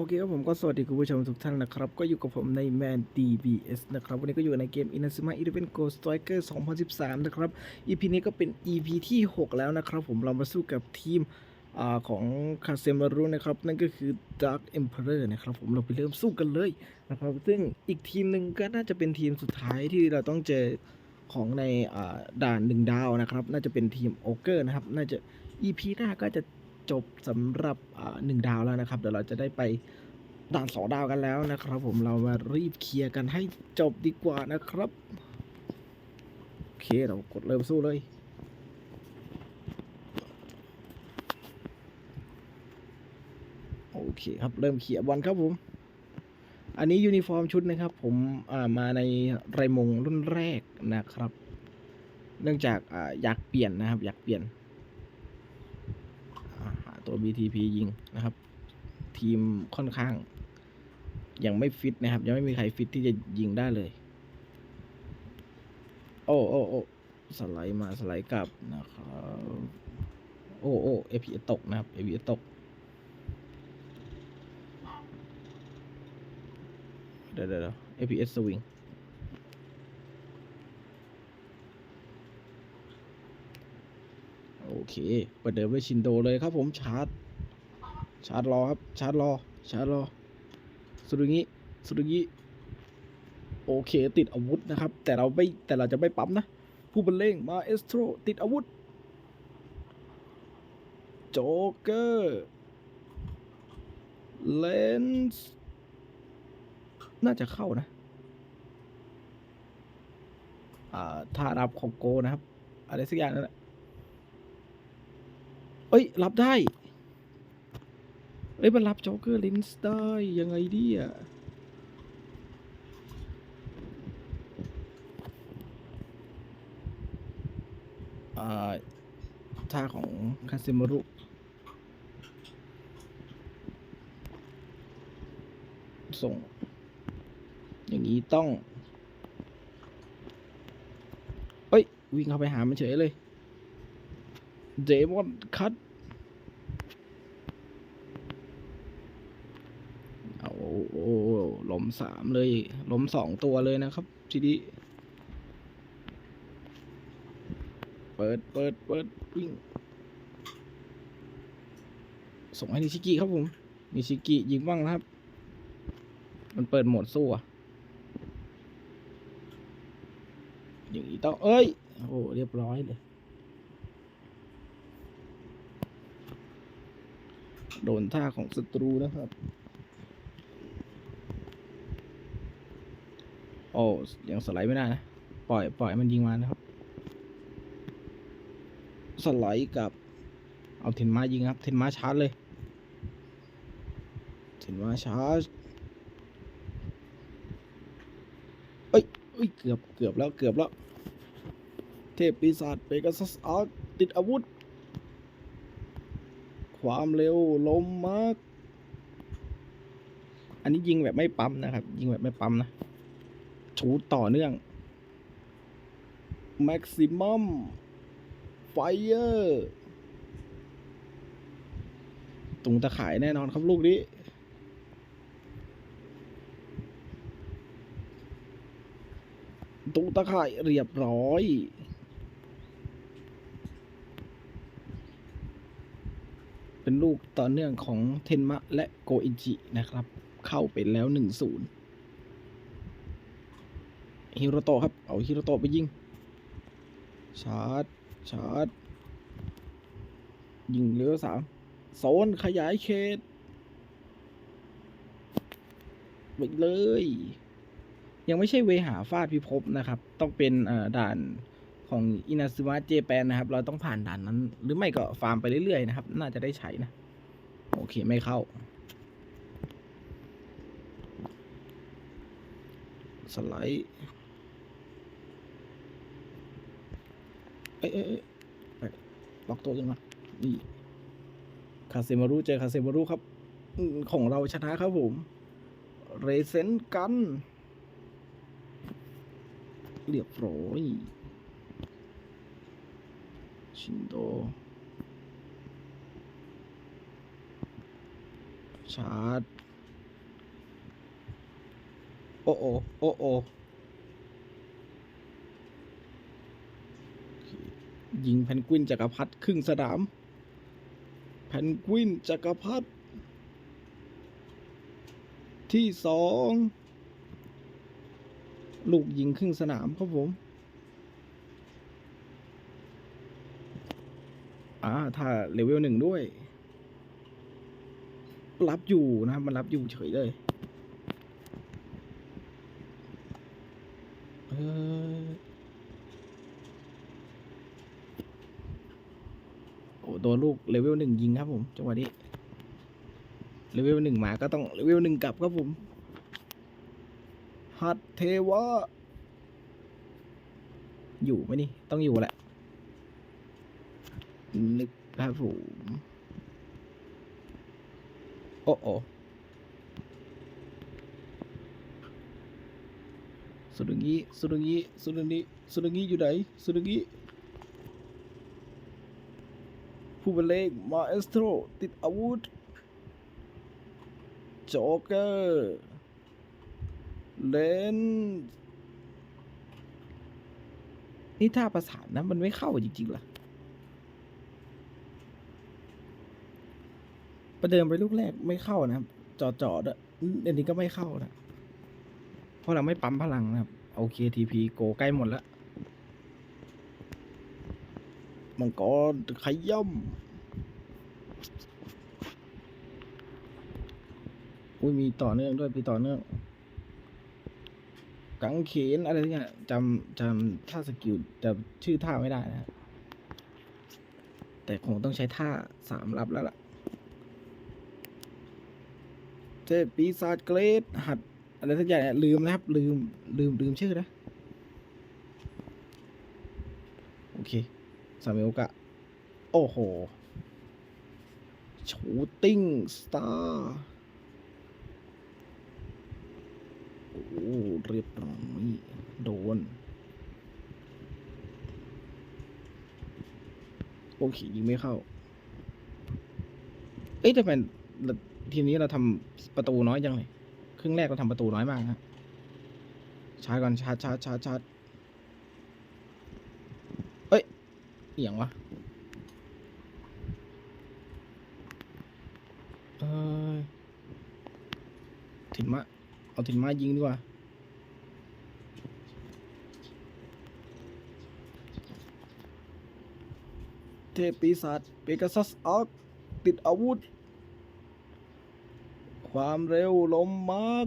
โอเคครับผมก็สวัสดีคุณผู้ชมทุกท่านนะครับ ก็อยู่กับผมใน Man DBS นะครับ วันนี้ก็อยู่ในเกม Inazuma Eleven Ghost Striker 2013 นะครับ EP นี้ก็เป็น EP ที่ 6 แล้วนะครับ ผมเรามาสู้กับทีมอของคาเซมารุนะครับ นั่นก็คือ Dark Emperor นะครับ ผมเราไปเริ่มสู้กันเลยนะครับ ซึ่งอีกทีมหนึ่งก็น่าจะเป็นทีมสุดท้ายที่เราต้องเจอของในด่านหนึ่งดาวนะครับ น่าจะเป็นทีมโอเกอร์นะครับ น่าจะ EP หน้าก็จะ จบสำหรับหนึ่งดาวแล้วนะครับ เดี๋ยวเราจะได้ไปด่านสองดาวกันแล้วนะครับ ผมเรามารีบเคลียร์กันให้จบดีกว่านะครับโอเคเรากดเริ่มสู้เลยโอเคครับเริ่มเขียร์บอลครับผม อันนี้ยูนิฟอร์มชุดนะครับ ผมมาในไรมงรุ่นแรกนะครับ เนื่องจากออยากเปลี่ยนนะครับ อยากเปลี่ยน ตัว BTP ยิงนะครับ ทีมค่อนข้าง ยังไม่ฟิตนะครับ ยังไม่มีใครฟิตที่จะยิงได้เลย โอ้โอ้โอ้สไลด์มาสไลด์กลับนะครับโอ้โอ้เอพีตกนะครับเอพีตกเดี๋ยวเดี๋ยวเดี๋ยว APS swing โอ เคเปิดเดิมด้วยชินโดเลยครับผมชาร์จ ชาร์จรอครับชาร์จรอชาร์จรอสุดงี้สุดงี้โอเคติดอาวุธนะครับ แต่เราไม่แต่เราจะไม่ปั๊มนะ ผู้บรรเลงมาเอสโตรติดอาวุธโจเกอร์เลนส์น่าจะเข้านะอ่าท่ารับของโกนะครับ อะไรสักอย่างนั่นแหละ เอ้ย รับได้ เอ้ย มันรับโจ๊กเกอร์ลินส์ได้ ยังไงดีอะท่าของคาซิมารุส่ง อย่างนี้ต้อง เอ้ย วิ่งเข้าไปหามันเฉยเลย เดมอนคัตเอาโอ้โอ้ล้ม สามเลยล้มสองตัวเลยนะครับทีนี้เปิดเปิดเปิดวิ่งส่งให้นิชิกิครับผมนิชิกิยิงบ้างนะครับ มันเปิดโหมดสู้อะอย่างนี้ต้องเอ้ย โอ้เรียบร้อยเลย โดนท่าของศัตรูนะครับ อ้ยังสไลด์ไม่ได้นะ ปล่อยปล่อยมันยิงมานะครับ สไลด์กับ เอาเทนมายิงครับเทนมาชาร์จเลยเทนมาชาร์จเอ้ยเอ้ยเกือบเกือบแล้วเกือบแล้ว เทพปีศาจเปกัสซัสอาร์ติดอาวุธ ความเร็วลมมาก อันนี้ยิงแบบไม่ปั๊มนะครับ ยิงแบบไม่ปั๊มนะ ชูดต่อเนื่อง แม็กซิมัมไฟเออร์ตุงตะข่ายแน่นอนครับลูกนี้ ตุงตะข่ายเรียบร้อยเป็นลูกต่อเนื่องของเทนมะและโกอิจินะครับ เข้าไปแล้วหนึ่งศูนย์ ฮิโรโตะครับ เอาฮิโรโตะไปยิง ชาร์จ ชาร์จ ยิงเหลือสามโซนขยายเขตไปเลย ยังไม่ใช่เวหาฟาดพิภพนะครับ ต้องเป็นด่านของอินาซึมะเจแปนนะครับ เราต้องผ่านด่านนั้น หรือไม่ก็ฟาร์มไปเรื่อยๆนะครับ น่าจะได้ใช้นะ โอเค ไม่เข้า สไลด์ เอ้ยเอ้ยเอ้ยไปล็อกตัวกันมานี่คาเซมารุเจอคาเซมารุครับ ของเราชนะครับผม เรเซนกันเรียบร้อยชินโดชาร์จ โอ้โอ้โอ้โอ้ ยิงแพนกวินจักรพรรดิครึ่งสนาม แพนกวินจักรพรรดิที่สองลูกยิงครึ่งสนามครับผม อ่า ถ้าเลเวลหนึ่งด้วย รับอยู่นะครับ มันรับอยู่เฉยเลย เออ โอ้โดนลูกเลเวลหนึ่งยิงครับผมจังหวะนี้เลเวลหนึ่งมาก็ต้องเลเวลหนึ่งกลับครับผมหัดเทวะอยู่ไหมนี่ต้องอยู่แหละนึกครับผมโอ้โอสุดงี้สุดงี้สุดนี้สุดงี้อยู่ไหนสุดงี้ ผู้บรรเลงมาเอสโตรติดอาวุธโจ๊กเกอร์เลนนี่ถ้าประสานนะ มันไม่เข้าจริงๆล่ะประเดิมไปลูกแรกไม่เข้านะครับจอจอดอันนี้ก็ไม่เข้านะ เพราะเราไม่ปั๊มพลังนะครับ โอเคทีพีโกใกล้หมดแล้ว มังกรขย่ำอุ้ยมีต่อเนื่องด้วยมีต่อเนื่อง กังเขนอะไรเนี่ยจำจำท่าสกิลจะชื่อท่าไม่ได้นะแต่คงต้องใช้ท่าสามรับแล้วล่ะ เทพปีศาจเกรดหัดอะไรสักอย่างเนี่ยลืมนะครับ ลืมลืมลืมชื่อนะ โอเค ซามิโอกะ โอ้โห ชูติ้งสตาร์โอ้เรียบร้อยโดน โอเคยิงไม่เข้า เอ๊ะแต่เป็นทีนี้เราทำประตูน้อยจังเลย ครึ่งแรกเราทำประตูน้อยมากฮะชาร์จก่อนชาร์จชาร์จชาร์จชาร์จเอ้ย อหย่างวะเออถิ่นมะเอาถิ่นมายิงดีกว่าเทพปีศาจเปกาซัสอาร์คติดอาวุธ ความเร็วลมมาก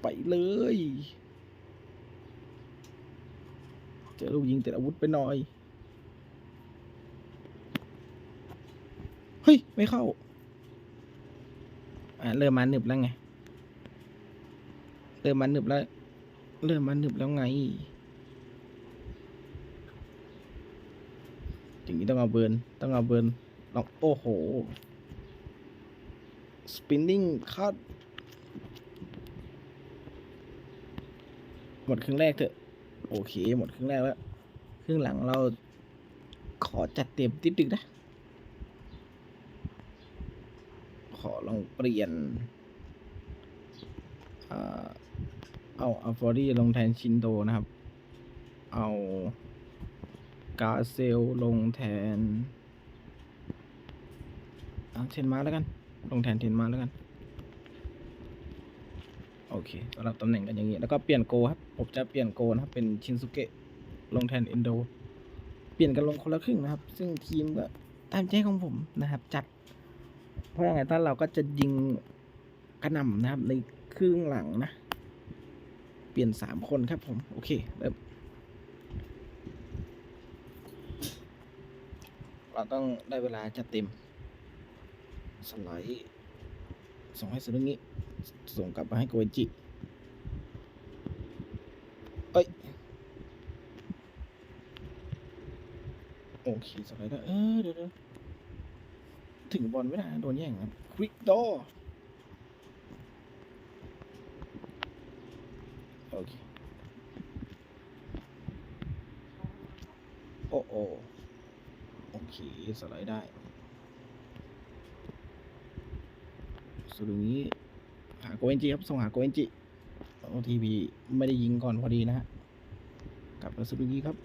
ไปเลย เจอลูกยิงติดอาวุธไปหน่อย เฮ้ย ไม่เข้า อ่าเริ่มมาหนึบแล้วไง เริ่มมาหนึบแล้ว เริ่มมาหนึบแล้วไงอย่างนี้ต้องเอาเบิร์น ต้องเอาเบิร์นลองโอ้โห spinning cut หมดครึ่งแรกเถอะ โอเค หมดครึ่งแรกแล้ว ครึ่งหลังเราขอจัดเต็มติดดึกนะ ขอลองเปลี่ยน เอาอัลฟอรี่ลงแทนชินโดนะครับ เอากาเซลลงแทน เอาเทนมาแล้วกัน ลงแทนเทนมาแล้วกัน โอเคสำหรับตำแหน่งกันอย่างนี้ แล้วก็เปลี่ยนโกครับ ผมจะเปลี่ยนโกนะครับ เป็นชินซุเกะลงแทนเอนโด เปลี่ยนกันลงคนละครึ่งนะครับ ซึ่งทีมก็ตามใจของผมนะครับ จัด เพราะยังไงถ้าเราก็จะยิงกระหน่ำนะครับ ในครึ่งหลังนะ เปลี่ยนสามคนครับผม โอเคเริ่มเราต้องได้เวลาจัดเต็มสไลด์ ส่งให้สุดงี้ส่งกลับมาให้โกเอนจิเอ้ยโอเคสไลด์ได้เออเดี๋ยวถึงบอลไม่ได้นะโดนแย่งครับควิกดโอเคโอ้โอโอเคสไลด์ได้ สุดนี้ หาโกเอนจิครับ ส่งหาโกเอนจิโอทีพีไม่ได้ยิงก่อนพอดีนะฮะกลับมาซูบิงีครับ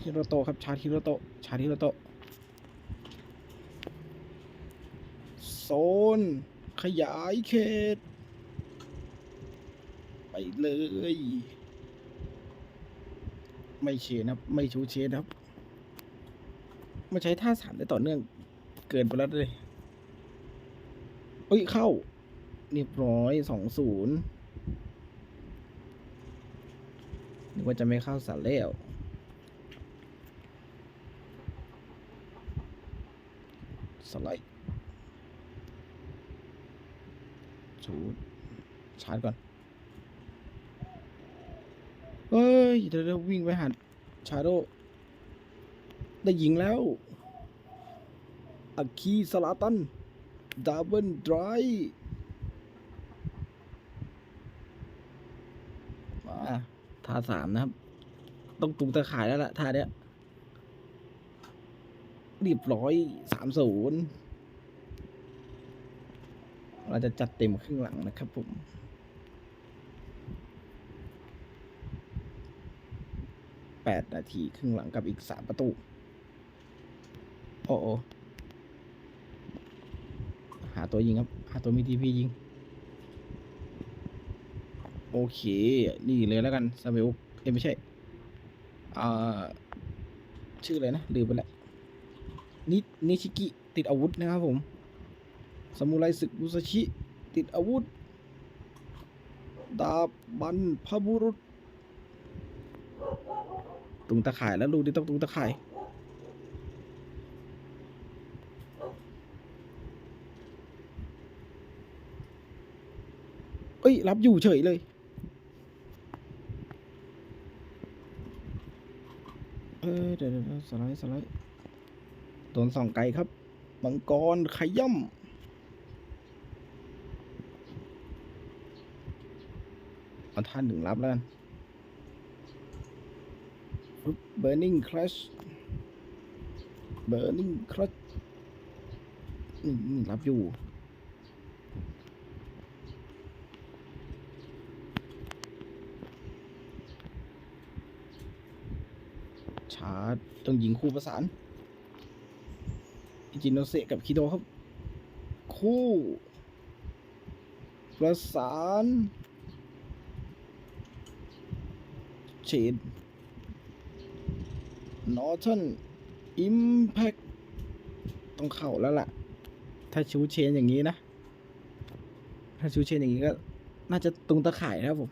ฮิโรโตครับ ชาร์ฮิโรโตชาร์ฮิโรโตโซน ขยายเขต ไปเลย ไม่เชนครับ ไม่ชูเชนครับ มาใช้ท่าสามได้ต่อเนื่อง เกินไปแล้วเลยเอ้ย เข้า เรียบร้อยสองศูนย์นึกว่าจะไม่เข้าสารแล้วสไลด์ชูดชาร์จก่อน เฮ้ ยเดี๋ยววิ่งไปหาชาโดได้ยิงแล้วอาคีสลาตันดับเบิลไดรมาท่าสามนะครับ ต้องตุงตะข่ายแล้วล่ะท่าเนี้ยเรียบร้อยสามศูนย์เราจะจัดเต็มครึ่งหลังนะครับผม แปดนาทีครึ่งหลังกับอีกสามประตู โอ้โอหาตัวยิงครับ หาตัวมีทีพียิง โอเค นี่เลยแล้วกันซาเบลเอ้ไม่ใช่ อ่า ชื่ออะไรนะ ลืมไปแล้วนินิชิกิ ติดอาวุธนะครับผม สมุไรศึกมุซาชิ ติดอาวุธ ดาบบันพบุรุษ ตุงตะข่ายแล้วลูกนี่ต้องตุงตะข่ายเอ้ย รับอยู่เฉยเลย เออเดี๋ยวเดี๋ยวสไลด์สไลด์โดนส่องไกลครับมังกรขย่ำเอาท่านหนึ่งรับแล้วกัน burning crush burning crush อืมรับอยู่ชาร์จต้องยิงคู่ประสานอิจิโนเซกับคิโดครับ คู่ ประสานเชน นอร์ทันอิมแพคต้องเข้าแล้วล่ะ ถ้าชูเชนอย่างนี้นะ ถ้าชูเชนอย่างนี้ก็ น่าจะตรงตะข่ายนะผม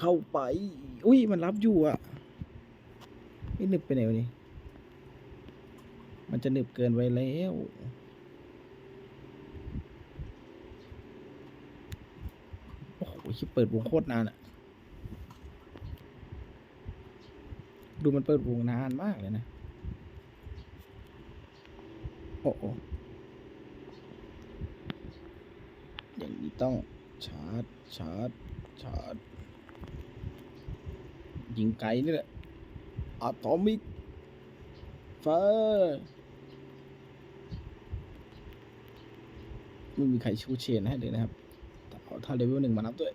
เข้าไป อุ้ยมันรับอยู่อะไม่นึกไปไหนวะนี่มันจะหนึบเกินไปแล้วโอ้โหเปิดวงโคตรนานอะ ดูมันเปิดวงนานมากเลยนะ โอ้โหอย่างนี้ต้องชาร์จ ชาร์จ ชาร์จ ยิงไกลนี่แหละอะตอมิกไฟไม่มีใครชูเชนให้เลยนะครับแต่เอาถ้าเลเวลหนึ่งมานับด้วย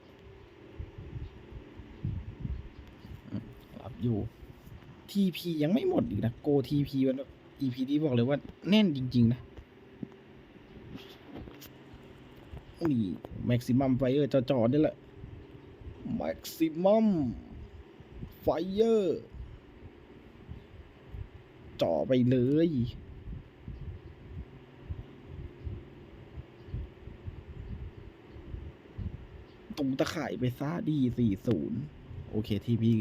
รับอยู่ TP ยังไม่หมดอีกนะ Go TP มันแบบ EP นี้บอกเลยว่าแน่นจริง ๆ นะนี่ Maximum Fire จอๆนี่แหละ Maximum Fire จ่อไปเลยตรงตะข่ายไปซะดีสี่ศูนย์โอเคทีพี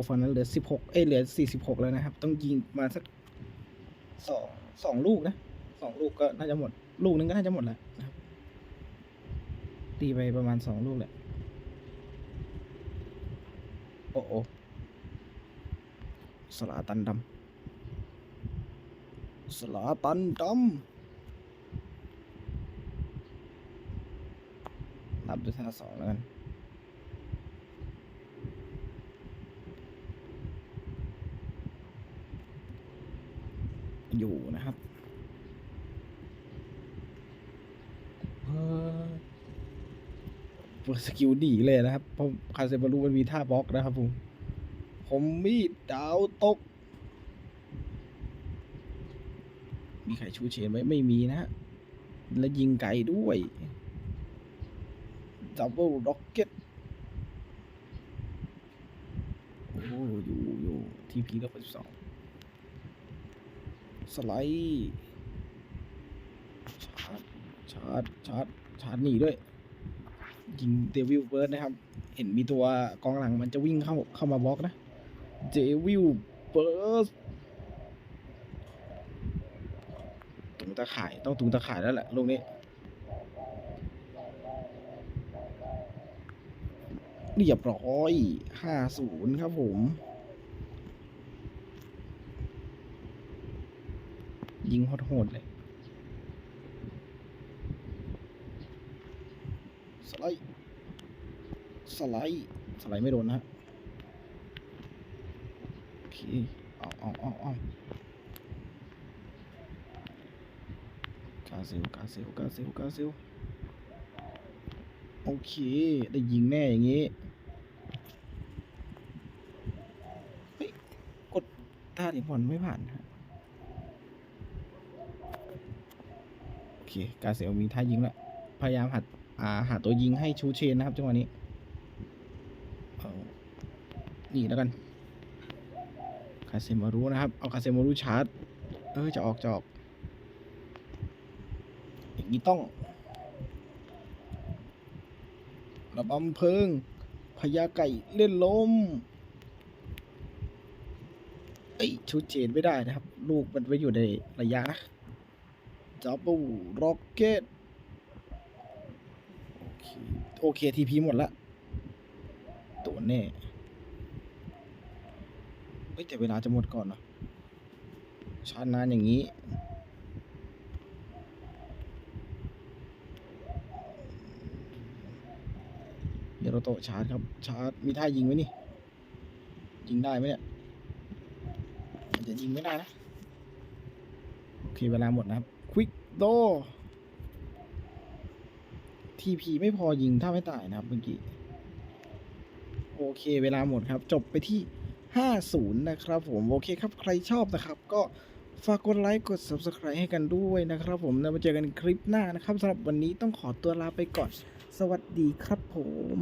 กฟันนั้นเหลือสิบหกเอ้ยเหลือสี่สิบหกแล้วนะครับ ต้องยิงมาสักสองสองลูกนะสองลูกก็น่าจะหมด ลูกนึงก็น่าจะหมดแล้วนะครับตีไปประมาณสองลูกแหละโอ้โอสลาตันดำสลาตันดำนับด้วยท่าสองแล้วกัน อยู่นะครับเฮ้ยเปิดสกิลดีเลยนะครับ เพราะคาเซบารูมันมีท่าบล็อกนะครับผม ผมมีดดาวตก มีใครชูเชนไหมไม่มีนะฮะ และยิงไกลด้วยดับเบิลร็อกเก็ตโอ้อยู่อยู่ทีพีแล้วสอง สไลด์ชาร์จชาร์จชาร์จชาร์จหนีด้วย ยิงเดวิลเบิร์ดนะครับ เห็นมีตัวกองหลังมันจะวิ่งเข้าเข้ามาบล็อกนะเดวิลเบิร์ดตุงตะข่ายต้องตุงตะข่ายแล้วแหละลูกนี้เรียบร้อยห้าศูนย์ครับผม ยิงโหดๆเลยสไลด์สไลด์สไลด์ไม่โดนนะฮะโอเคเอาเอาเอาเอากาเซลกาเซลกาเซลกาเซลโอเค ได้ยิงแน่อย่างงี้เฮ้ยกดท่าเหรียญบอลไม่ผ่านฮะ โอ เคกาเซลมีท่ายิงแล้วพยายามหัดอ่าหาตัวยิงให้ชูเชนนะครับจังหวะนี้นี่แล้วกันคาเซมารุนะครับ เอาคาเซมารุชาร์จ เออจะออกจะออกอย่างนี้ต้องระบำเพิงพญาไก่เล่นลมเอ้ยชูเจนไม่ได้นะครับ ลูกมันไปอยู่ในระยะนะ จับบูร็อกเก็ตโอเคทีพีหมดละตัวแน่เฮ้ยแต่เวลาจะหมดก่อนเนอะชาร์จนานอย่างนี้เดี๋ยวเราโตชาร์จครับ ชาร์จมีท่ายิงไหมนี่ ยิงได้ไหมเนี่ยมันจะยิงไม่ได้นะ โอเค เวลาหมดนะครับ โด ทีพีไม่พอยิงถ้าไม่ตายนะครับเมื่อกี้ โอเคเวลาหมดครับ จบไปที่ 50 นะครับผม โอเคครับ ใครชอบนะครับ ก็ฝากกดไลค์ กด Subscribe ให้กันด้วยนะครับผมแล้วมาเจอกันคลิปหน้านะครับสำหรับวันนี้ต้องขอตัวลาไปก่อน สวัสดีครับผม